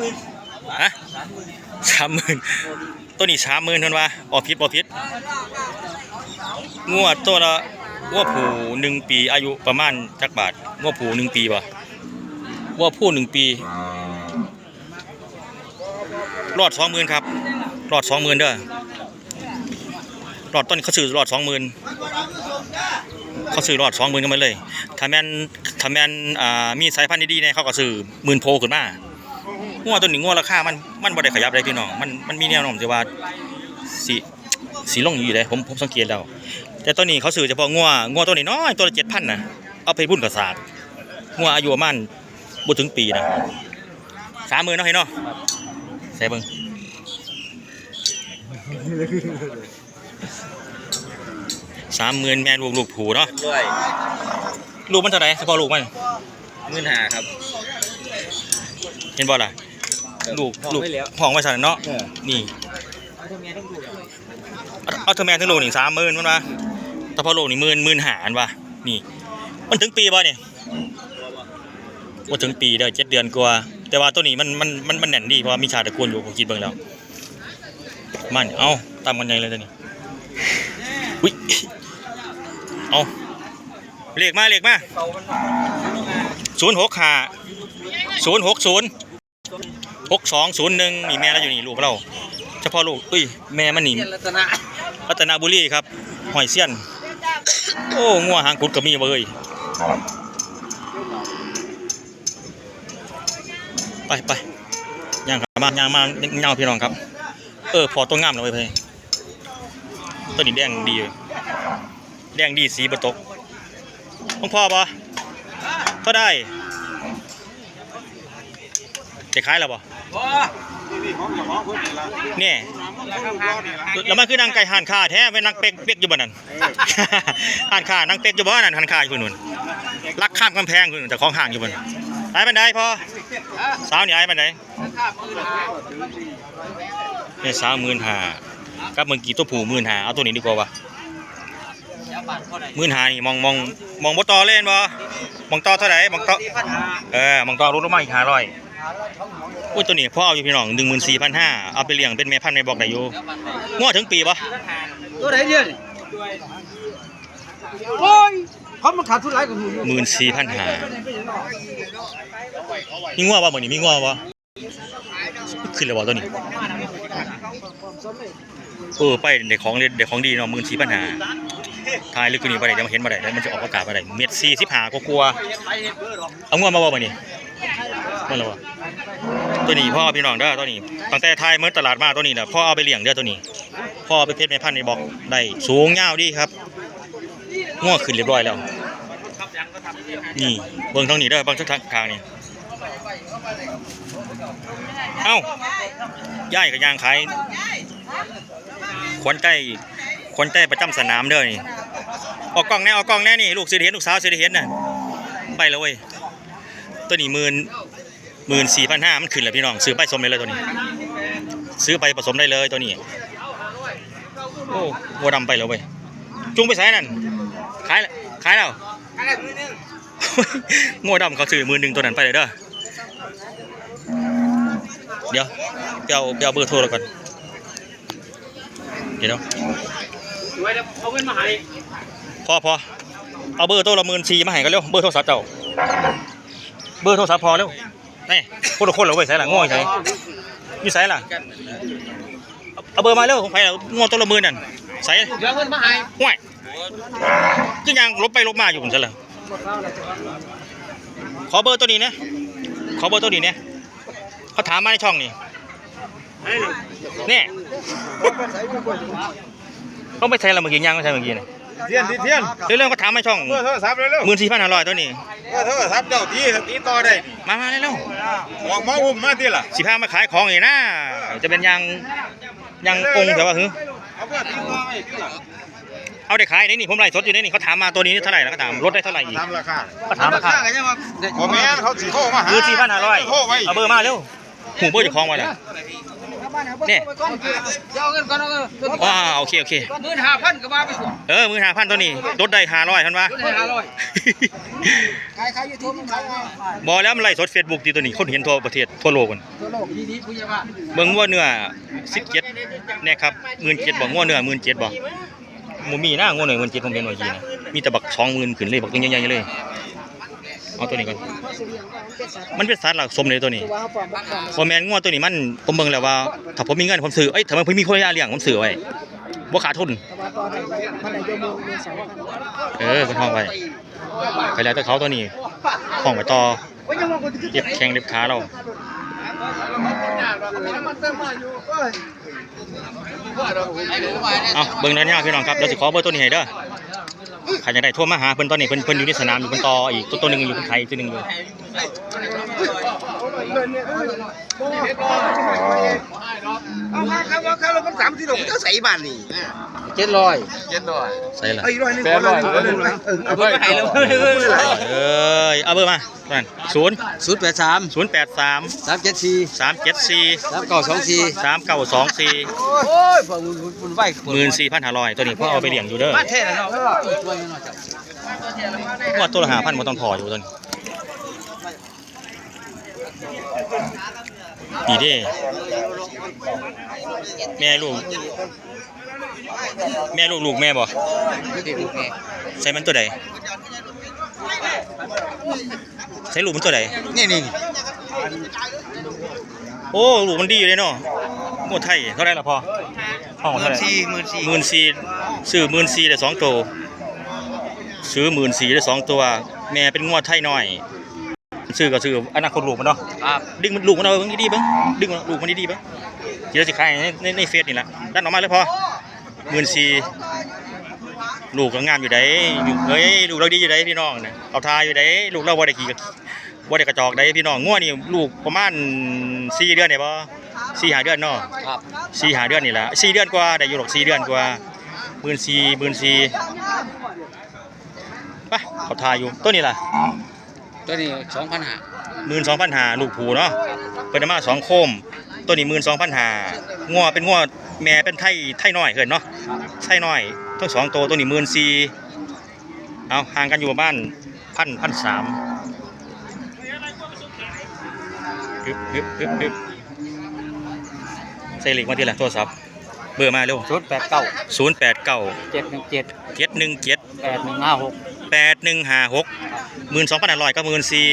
มื่นฮะสามหมื่นตัวนี้สามหมื่นเท่านั้นวะออพิษออพิษงวดตัวละงวดผูหนึ่งปีอายุประมาณจักบาทงวดผูหนึ่งปีป่ะงวดผู้หนึ่งปีรอดสองหมื่นครับรอดสองหมื่นเด้อรอดต้นเขาซื้อรอดสองหมื่นเขาซื้อรอดสองหมื่นกันมาเลยถ้าแมนถ้าแมนอ่ามีสายพันธุ์ดีๆเนี่ยเขาก็ซื้อหมื่นโพขึ้นมา งัวตัวนี้งัวราคามันมันบ่ได้ขยับเลยพี่น้องมันมันมีแนวโน้มที่ว่าสีสีลงอยู่เลยผมผมสังเกตแล้วแต่ตัวนี้เขาซื้อเฉพาะงัวงัวตัวนี้น้อยตัวละเจ็ดพันนะเอาไปบุ่นกับศาสตร์งัวอายุประมาณบ่ถึงปีนะสามหมื่นเนาะเห็นเนาะใส่เบิ่งสามหมื่นแม่ลูกลูกผูเนาะด้วยลูกมันเท่าไหร่เฉพาะลูกมันหมื่นหาครับ เห็นบ่ล่ะ ลูกห้องลูกไว้แล้วห้องไว้สั่นเนาะเออนี่เอาทั้งเมียทั้งลูกเอาเอาเธอแม่ทั้งลูกนี่สามหมื่นมันวะแต่พอลูกนี่หมื่นหมื่นหาอันวะนี่ มันถึงปีบ่เนี่ยว่าถึงปีเด้อเจ็ดเดือนกว่า แต่ว่าตัวนี้มันมันมันมันแน่นดีเพราะว่ามีชาตะกูลอยู่ผมคิดเบิ่งแล้วมันเอาตามกันใหญ่เลยตัวนี้อุ้ยเอาเลขมาเลขมาเก่ามันมาศูนย์หกห้าศูนย์หกศูนย์ หกสองศูนย์หนึ่งนี่แม่เราอยู่นี่ลูกเราเฉพาะลูกเอ้ยแม่มันนี่เทียนรัตนะรัตนบุรีครับหอยเสี้ยน โอ้งัวหางกุดก็มีเว้ยไปไปย่างครับมาย่างมาเงาพี่น้องครับ เออพอตัวงามเลยเว้ยเพ่ตัวนี้แดงดีเลยแดงดีสีบตกต้องพ่อปะเท่าได้จะขายแล้วปะเนี่ยแล้วมันคือนางไก่ห่านข่าแท้เป็นนางเป็กเป็กอยู่บ่นั่นห่านข่านางเป็กอยู่บ่นั่นห่านข่าอยู่นู่นลักข้ามกำแพงอยู่นู่นแต่ของห่างอยู่บ่นไอ้บันไดพอสาวนี่ไอ้บันไดเนี่ยสาวหมื่นห้ากับเมื่อกี้ตัวผูหมื่นห้าเอาตัวนี้ดีกว่าวะหมื่นห้านี่มองมองมองบ่ต่อเล่นบ่มองต่อเท่าไหร่มองต่อเออมองต่อลดลงมาอีกห้าร้อย อุ้ยตัวนี้พ่อเอาอยู่พี่น้องหนึ่งหมื่นสี่พันห้าเอาไปเลี้ยงเป็นแม่พันธุ์ในบอกได้อยู่งวดถึงปีปะตัวไหนเดียวนี่โอ้ยเขามันขาดทุนหลายกว่าหมู่อยู่หมื่นสี่พันห้ามีงัวป่ะเหมือนนี้มีงัวป่ะขึ้นเลยบ่ตัวนี้เออไปเด็กของเด็กของดีเนาะหมื่นสี่พันห้าทายลึกกว่านี้ไปได้เดี๋ยวมาเห็นมาได้แล้วมันจะออกอากาศมาได้เม็ดสี่สิบห้าก็กลัวๆเอางัวมาบ่บ่นี่มาแล้วบ่ ตัวนี้พ่อพี่น้องเด้อตัวนี้ตั้งแต่ทายเมื่อตลาดมาตัวนี้แหละพ่อเอาไปเลี้ยงเด้อตัวนี้ พ่อเอาไปเพชรแม่พันในบอกได้สูงยาวดีครับงัวขึ้นเรียบร้อยแล้ว นี่เบิ่งทางนี้เด้อเบิ่งทางทางนี่เอ้าย่ายกับยางขายขวัญใจขวัญใจประจำสนามเด้อนี่ออกกล้องแน่ออกกล้องแน่นี่ลูกสิได้เห็นลูกสาวสิได้เห็นน่ะไปแล้วเว้ยตัวนี้หมื่น หมื่นสี่พันห้ามันขึ้นแล้วพี่น้อง ซื้อไปผสมได้เลยตัวนี้ ซื้อไปผสมได้เลยตัวนี้ โอ้วัวดำไปแล้วเว้ยจุงไปใส่นั่น ขายแล้วขายแล้วโง่ดำเขาซื้อมือหนึ่งตัวนั้นไปเลยเด้อ เดี๋ยวไปเอาไปเอาเบอร์โทรแล้วก่อน เดี๋ยวเนาะเอาเงินมาให้พอพอเอาเบอร์โทรละหมื่นสี่มาให้กันเร็ว เบอร์โทรศัพท์เจ้า เบอร์โทรศัพท์พอเร็ว นี่คนละคนเหราไว้ใส่หลังง่วงใส่มีใส่หลังเอาเบอร์มาเร็วของใครล่ะง่วงตัวละหมื่นนั่นใส่เดี๋ยวเงินมาให้ห่วยก็ยังลบไปลบมาอยู่ผมซะเลยขอเบอร์ตัวนี้นะขอเบอร์ตัวนี้เนี่ยเขาถามมาในช่องนี่เนี่ยต้องไปใช้ละเมื่อกี้ยังไม่ใช่เมื่อกี้เนี่ย เทียนที่เทียนเรื่องๆเขาถามมาในช่องเบอร์โทรศัพท์เร็วหมื่นสี่พันห้าร้อยตัวนี้ๆเบอร์โทรศัพท์เจ้าที่ตีต่อได้นี่มามาเร็วบอกมาอุ้มมาที่ล่ะๆสิพามาขายของอีกนะจะเป็นยังยังองค์แต่ว่าหือเอาเบอร์ติดต่อไว้ที่ล่ะเอาได้ขายได้นี่ผมไล่สดอยู่ได้นี่เขาถามมาตัวนี้เท่าไหร่แล้วก็ถามลดได้เท่าไหร่อีกตามราคาเขาถามราคากันยังว่าบ่แม่นเขาสิโทรมาหาหมื่นสี่พันห้าร้อยโทรไว้เอาเบอร์มาเร็วหูเบอร์จะคล้องไว้แหละ เนี่ยเจ้าเงินก่อนเอาเงินว้าโอเคโอเคหมื่นห้าพันก็มาไปส่งเออมือหาพันตัวนี้ลดได้ห้าร้อยท่านวะลดให้ห้าร้อยขายขายยูทูบมันขายไงบอแล้วมันไล่สดเฟซบุ๊กตีตัวนี้คนเห็นทั่วประเทศทั่วโลกมันตัวโลกดีดีผู้ใหญ่บ้านเบิ่งว่าเนื้อสิบเจ็ดเนี่ยครับหมื่นเจ็ดบอกงัวเนื้อหมื่นเจ็ดบอกมูมีหน้างัวหน่อยหมื่นเจ็ดผมเห็นหน่อยทีนะมีแต่บักสองหมื่นขึ้นเลยบักตัวใหญ่ๆเลย เอาตัวนี้ก่อนเพราะสิเลี้ยงก็มันเป็นสัตว์มันเป็นสัตว์หลักสมเลยตัวนี้ตัวเขาปลอมบักปลอมพอแมนงัวตัวนี้มันผมเบิ่งแล้วว่า ถ้าผมมีเงินผมซื้อ เอ้ยถ้ามันผมมีคนอยากเลี้ยงผมซื้อไว้บ่ขาดทุนแต่ว่าตอนนั้นมันอายุมือมือสองพันเออเป็นห้องไว้ไปแล้วแต่เขาตัวนี้ห้องไปต่อเก็บแข้งเล็บขาเราเอาเบิ่งเด้อยากพี่น้องครับเดี๋ยวสิขอเบอร์ตัวนี้ให้เด้อ ใครจะได้โทรมาหาเพิ่นตอนนี้เพิ่นเพิ่นอยู่ในสนามอยู่เพิ่นต่ออีกตัวตัวหนึ่งอยู่เพิ่นไทยตัวหนึ่งอยู่ เอามาครับว่าครับเราก็สามที่เราจะใส่บ้านนี่เจ็ดร้อยเจ็ดร้อยใส่ละไอ้ร้อยนึงขอเลยเอาเลยเอาไปให้แล้วเอ้ยเอาเบอร์มาตัวนั้นศูนย์ศูนย์แปดสามศูนย์แปดสามสามเจ็ดสี่สามเจ็ดสี่สามเก้าสองสี่สามเก้าสองสี่โอ้ยพอบุญบุญไหวหมื่นสี่พันห้าร้อยตัวนี้พ่อเอาไปเลี้ยงอยู่เด้อมาเทศแล้วเนาะว่าตัวละห้าพันมันต้องพออยู่ตัวนี้ ดีเด้แม่ลูก แม่ลูกลูกแม่บ่ใส่มันตัวใดใส่ลูกมันตัวใดนี่นี่โอ้ลูกมันดีอยู่เลยเนาะงวดไทยเท่าไหรล่ะพ่อห้องเท่าไหร่สี่หมื่นสี่หมื่นสี่ซื้อหมื่นสี่ได้สองตัวซื้อหมื่นสี่ได้สองตัว แม่เป็นงวดไทยน้อย ซื้อก็ซื้ออนาคตลูกมันเนาะครับดึงมันลูกมันเอาเบิ่งดีๆเบิ่งดึงมันลูกมันดีๆเบิ่งเดี๋ยวสิขายในในในเฟซนี่แหละดันออกมาเลยพอหมื่นสี่ลูกก็งามอยู่ไดอยู่เฮ้ยลูกเราดีอยู่ไดพี่น้องนะเอาทาอยู่ไดลูกเราบ่ได้ขี่กับบ่ได้กระจอกไดพี่น้องงัวนี่ลูกประมาณสี่เดือนได้บ่สี่ห้าเดือนเนาะครับสี่ห้าเดือนนี่แหละสี่เดือนกว่าได้อยู่หรอกสี่เดือนกว่าหมื่นสี่หมื่นสี่ไปเขาทาอยู่ตัวนี้ล่ะ ตัวนี้สองพันห้าหมื่นสองพันหาลูกผูเนาะเปิดมาสองโคม ตัวนี้หมื่นสองพันหางัวเป็นงัวแม่เป็นไทยไทยน้อยเกินเนาะไทยน้อยทั้งสองตัวตัวนี้หมื่นสี่เอาห่างกันอยู่ประมาณพันพันสามฮึบฮึบฮึบฮึบใส่เหล็กมาทีละโทรศัพท์เบอร์มาเร็วศูนย์แปดเก้าศูนย์แปดเก้าเจ็ดหนึ่งเจ็ดเจ็ดหนึ่งเจ็ดแปดหนึ่งห้าหก แปดหนึ่งห้าหกหมื่นสองพันห้าร้อยก็หมื่นสี่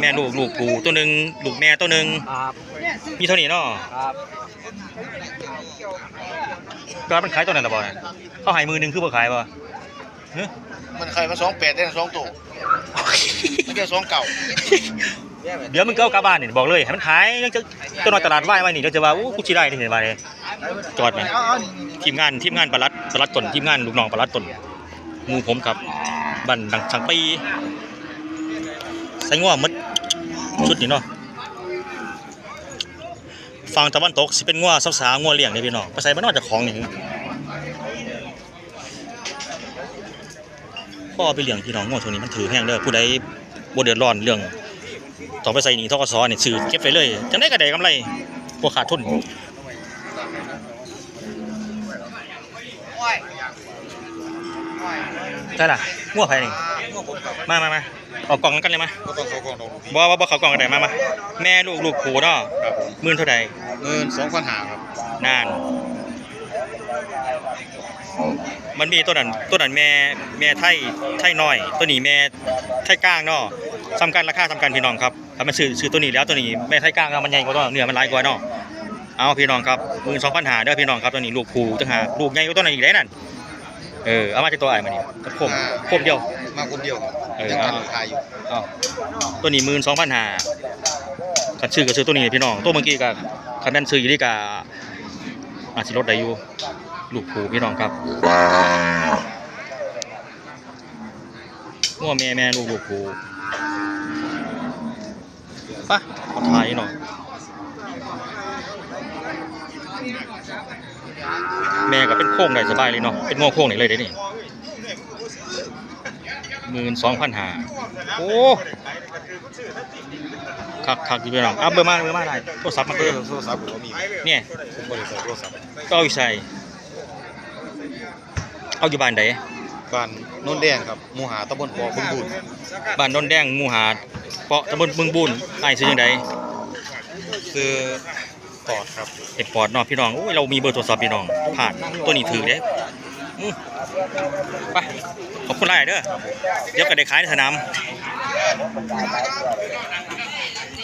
แม่ลูกลูกผูตัวหนึ่งลูกแม่ตัวหนึ่งครับมีเท่านี้เนาะครับก็มันขายตัวไหนละบ่เนี่ยเขาใหายมือหนึ่งคือบ่ขายบ่เฮ้ยมันใครมาสองแปดได้สองตัวมันจะสองเก่าเดี๋ยวมึงก็เอากลับบ้านนี่บอกเลยให้มันขายยังจะตัวน้อยตลาดไหว้ไว้นี่เดี๋ยวจะว่าอู้กูสิได้ที่เห็นว่าเลยจอดไหมทีมงานทีมงานปลัดปลัดตนทีมงานลูกน้องปลัดตนหมู่ผมครับ บันดังสังปีใส่ง้อหมดชุดนี่เนาะฝั่งตะวันตกสิเป็นง้อสาวๆง้อเลี้ยงเนี่ยพี่น้องไปใส่บ้านนอกจากของนี่พ่อเอไปเลี้ยงพี่น้องง้อช่วนี้มันถือแห้งเด้อผู้ใดบ่เดือดร้อนเรื่องต้อไปใส่หนีทกศนี่ซื้อเก็บไว้เลยจังได้ก็ไดกำไรบ่ขาดทุน ใช่ล่ะงัวไผนี่มามามาเอากล่องนั้นกันเลยมาก็ต้องเขากองดอกบ่บ่บ่เขากล่องกันได้มามาแม่ลูกลูกผูเนาะครับหมื่นเท่าใดเงินสองพันหาครับนาน มันมีตัวนั้นตัวนั้นแม่แม่ไทยไทยน้อย ตัวนี้แม่ไทยกลางเนาะสำคัญราคาสำคัญพี่น้องครับถ้ามันซื้อซื้อตัวนี้แล้วตัวนี้แม่ไทยกลางมันใหญ่กว่าตัวเนื้อมันหลายกว่าเนาะเอาพี่น้องครับหมื่นสองพันหาเด้อพี่น้องครับตัวนี้ลูกผูต่างหากลูกใหญ่กว่าตัวนั้นอีกได้นั่น เออเอามาจากตัวไอ้มานี่โคมโคมเดียว มาคนเดียวครับเออยังการขายอยู่อ้าวตัวนี้หมื่นสองพันหาคันซื้อก็ซื้อตัวนี้พี่น้องตัวเมื่อกี้ก็คันนั้นซื้ออยู่ที่กาอาจสิลดได้อยู่ลูกผูพี่น้องครับงัวแม่แม่ลูกลูกผูไปะขอถ่ายหน่อย แม่ก็เป็นโค้งได้สบายเลยเนาะเป็นงัวโค้งนี่เลยเด้นี่หมื่นสองพันหาโอ้คักคักอยู่พี่น้องเอาเบอร์มาเบอร์มาได้โทรศัพท์มาเบอร์โทรศัพท์ผมมีเนี่ยผมบริษัทโทรศัพท์ก็เอาอยู่ใส่เอาอยู่บ้านใดบ้านโน่นแดงครับหมูหาตำบลปอบึงบุญบ้านดอนแดงหมู่หาดเปาะตำบลบึงบุญอ้ายซื้อจังไดซื้อ ปอดครับเอ้ปอดเนาะพี่น้องโอ้ยเรามีเบอร์โทรศัพท์พี่น้องผ่านตัวนี้ถือเด้ไปขอบคุณหลายเด้อเดี๋ยวก็ได้ขายในสนาม